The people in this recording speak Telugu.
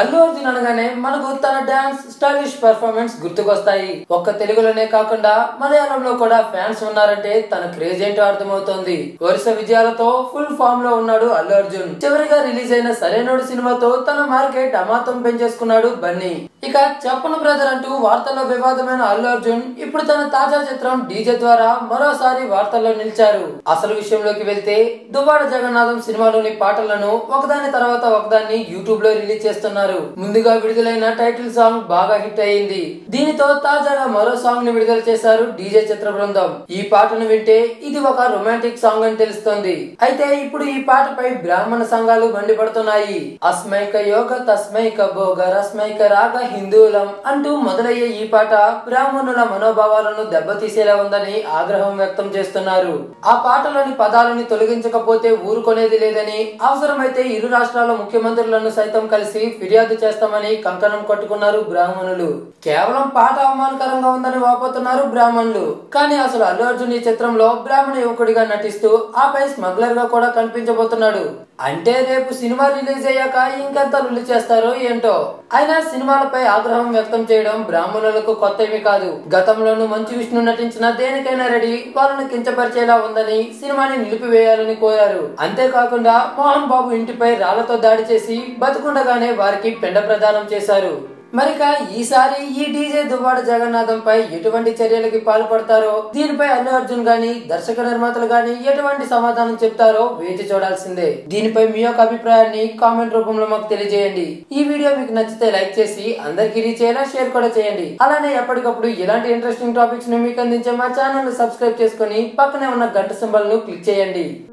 అల్లు అర్జున్ అనగానే మనకు తన డాన్స్ స్టైలిష్ పర్ఫార్మెన్స్ గుర్తుకొస్తాయి. ఒక్క తెలుగులోనే కాకుండా మలయాళంలో కూడా ఫ్యాన్స్ ఉన్నారంటే తన క్రేజ్ ఏంటో అర్థమవుతోంది. వరుస విజయాలతో ఫుల్ ఫామ్లో ఉన్నాడు అల్లు అర్జున్. చివరిగా రిలీజ్ అయిన సరైనోడు సినిమాతో తన మార్కెట్ అమాతం పెంచేసుకున్నాడు బన్నీ. ఇక చెప్పను బ్రదర్ అంటూ వార్తల్లో వివాదమైన అల్లు అర్జున్ ఇప్పుడు తన తాజా చిత్రం డీజే ద్వారా మరోసారి వార్తల్లో నిలిచారు. అసలు విషయంలోకి వెళ్తే దువ్వాడ జగన్నాథం సినిమాలోని పాటలను ఒకదాని తర్వాత ఒకదాన్ని యూట్యూబ్లో రిలీజ్ చేస్తున్నారు. ముందుగా విడుదలైన టైటిల్ సాంగ్ బాగా హిట్ అయింది దీనితో తాజాగా మరో సాంగ్ని విడుదల చేశారు డీజే చిత్ర బృందం. ఈ పాటను వింటే ఇది ఒక రొమాంటిక్ సాంగ్ అని తెలుస్తోంది. అయితే ఇప్పుడు ఈ పాటపై బ్రాహ్మణ సంఘాలు మండిపడుతున్నాయి అస్మైక యోగ తస్మైక భోగ రస్మైక రాగ హిందూలం అంటూ మొదలయ్యే ఈ పాట బ్రాహ్మణుల మనోభావాలను దెబ్బతీసేలా ఉందని ఆగ్రహం వ్యక్తం చేస్తున్నారు. ఆ పాటలోని పదాలని తొలగించకపోతే ఊరుకొనేది లేదని అవసరమైతే ఇరు రాష్ట్రాల ముఖ్యమంత్రులను సైతం కలిసి ఫిర్యాదు చేస్తామని కంకణం కట్టుకున్నారు బ్రాహ్మణులు. కేవలం పాట అవమానకరంగా ఉందని వాపోతున్నారు బ్రాహ్మణులు. కానీ అసలు అల్లు అర్జున్ ఈ చిత్రంలో బ్రాహ్మణ యువకుడిగా నటిస్తూ ఆపై స్మగ్లర్గా కూడా కనిపించబోతున్నాడు. అంటే రేపు సినిమా రిలీజ్ అయ్యాక ఇంకెంత రుల్లు చేస్తారో ఏంటో. అయినా సినిమాలపై ఆగ్రహం వ్యక్తం చేయడం బ్రాహ్మణులకు కొత్త కాదు. గతంలోనూ మంచు విష్ణు నటించిన దేనికైనా రెడీ వాళ్ళను కించపరిచేలా ఉందని సినిమాని నిలిపివేయాలని కోరారు. అంతేకాకుండా మోహన్ బాబు ఇంటిపై రాళ్ళతో దాడి చేసి బతుకుండగానే వారికి పిండ ప్రదానం చేశారు. మరిక ఈసారి ఈ డీజే దువ్వాడ జగన్నాథంపై ఎటువంటి చర్యలకి పాల్పడతారో దీనిపై అల్లు అర్జున్ గాని దర్శక నిర్మాతలు గాని ఎటువంటి సమాధానం చెప్తారో వేచి చూడాల్సిందే. దీనిపై మీ యొక్క అభిప్రాయాన్ని కామెంట్ రూపంలో మాకు తెలియజేయండి. ఈ వీడియో మీకు నచ్చితే లైక్ చేసి అందరికి రీచ్ అయ్యేలా షేర్ కూడా చేయండి. అలానే ఎప్పటికప్పుడు ఇలాంటి ఇంట్రెస్టింగ్ టాపిక్స్ని మీకు అందించే మా ఛానల్ సబ్స్క్రైబ్ చేసుకుని పక్కనే ఉన్న గంట సింబల్ను క్లిక్ చేయండి.